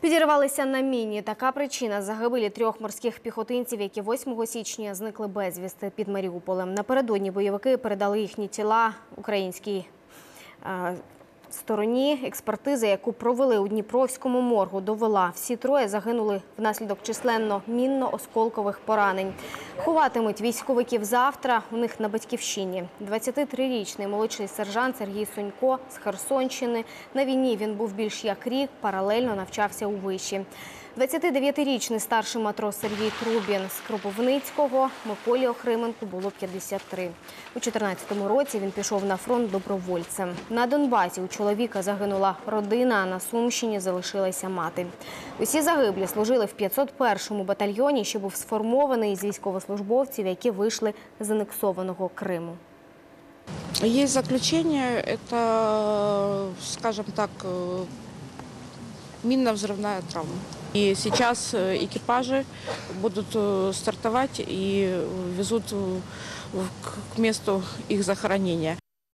Підірвалися на міні. Така причина загибелі трьох морських піхотинців, які 8 січня зникли безвісти під Маріуполем. Напередодні бойовики передали їхні тіла українській е, стороні. Експертиза, яку провели у Дніпровському моргу, довела. Всі троє загинули внаслідок численно мінно-осколкових поранень. Ховатимуть військовиків завтра. У них на батьківщині. 23-річний молодший сержант Сергій Сунько з Херсонщини. На війні він був більш як рік, паралельно навчався у виші. 29-річний старший матрос Сергій Трубін з Кропивницького. Миколі Охрименку було 53. У 14-му році він пішов на фронт добровольцем. На Донбасі у чоловіка загинула родина, а на Сумщині залишилася мати. Усі загиблі служили в 501-му батальйоні, що був сформований з військовослужбовців, які вийшли з анексованого Криму. Есть заключение, это, скажем так, э, минно-взрывная травма. И сейчас э, экипажи будут э, стартовать и везут э, в- к к месту их захоронения.